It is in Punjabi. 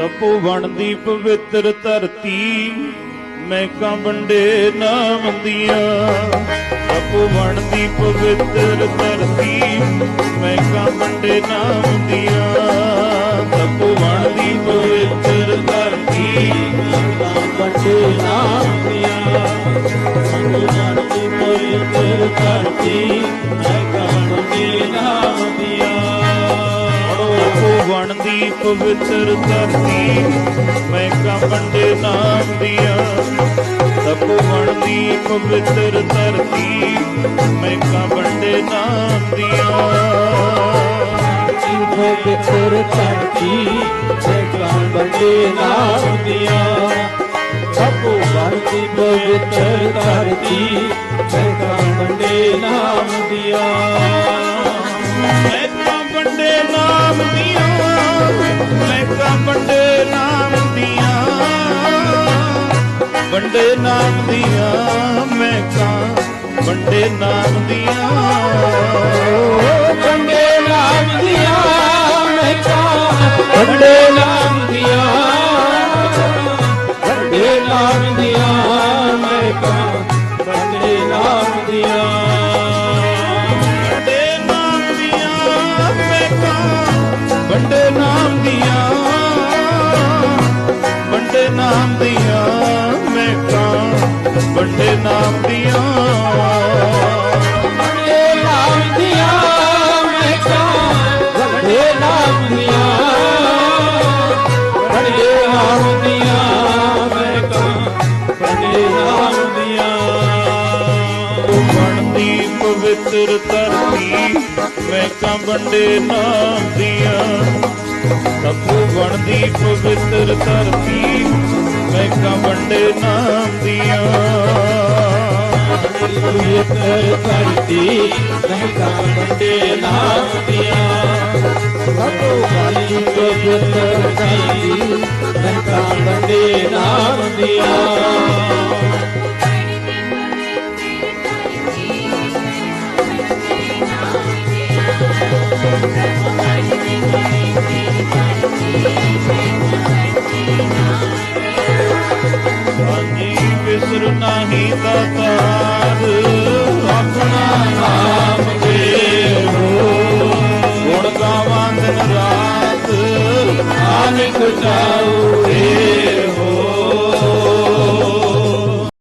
ਤਪੋ ਦੀ ਪਵਿੱਤਰ ਧਰਤੀ, ਮੈਂ ਕਾਂ ਵੰਡੇ ਨਾਮ ਦੀਆਂ ਤਪੋ ਦੀ ਪਵਿੱਤਰ ਧਰਤੀ, ਮੈਂ ਕਾਂ ਵੰਡੇ ਨਾਮ ਦੀਆਂ ਤਪੋ ਦੀ ਪਵਿੱਤਰ ਧਰਤੀ ਮੈਂ ਕਾਂ ਵੰਡੇ ਨਾਮ ਦੀਆਂ ਤਪੋ ਦੀ ਪਵਿੱਤਰ ਧਰਤੀ ਮੈਂ ਕਾਂ ਨਾਮ ਦੀਆਂ। ਪਵਿੱਤਰ ਧਰਤੀ ਮੈਂ ਕਹਣ ਵੱਡੇ ਨਾਮ ਦੀਆਂ। ਸਭੋ ਵਰਤੀ ਪਵਿੱਤਰ ਧਰਤੀ ਮੈਂ ਕਹਣ ਨਾਮ ਵੰਡੇ ਨਾਮ ਦੀਆਂ ਮੈਂ ਕਾਂ ਵੰਡੇ ਨਾਮ ਦੀਆਂ ਪਵਿੱਤਰ ਧਰਤੀ ਮੈਂ ਕਾਂ ਵੰਡੇ ਨਾਮ ਦੀਆਂ ਤਪੋ ਬਣਦੀ ਪਵਿੱਤਰ ਧਰਤੀ ਅੰਮ੍ਰਿਤ ਧਰਤੀ ਮਹਿਤਾ ਬੰਦੇ ਨਾਮ ਦਿਆ ਰੱਬੋ ਕਾਲੀ ਪਵਿੱਤ ਧਰਤੀ ਮਹਿਤਾ ਬੰਦੇ ਨਾਮ ਦਿਆ ਬਿਸਰ ਨਹੀਂ ਦਾਤਾ। Tau,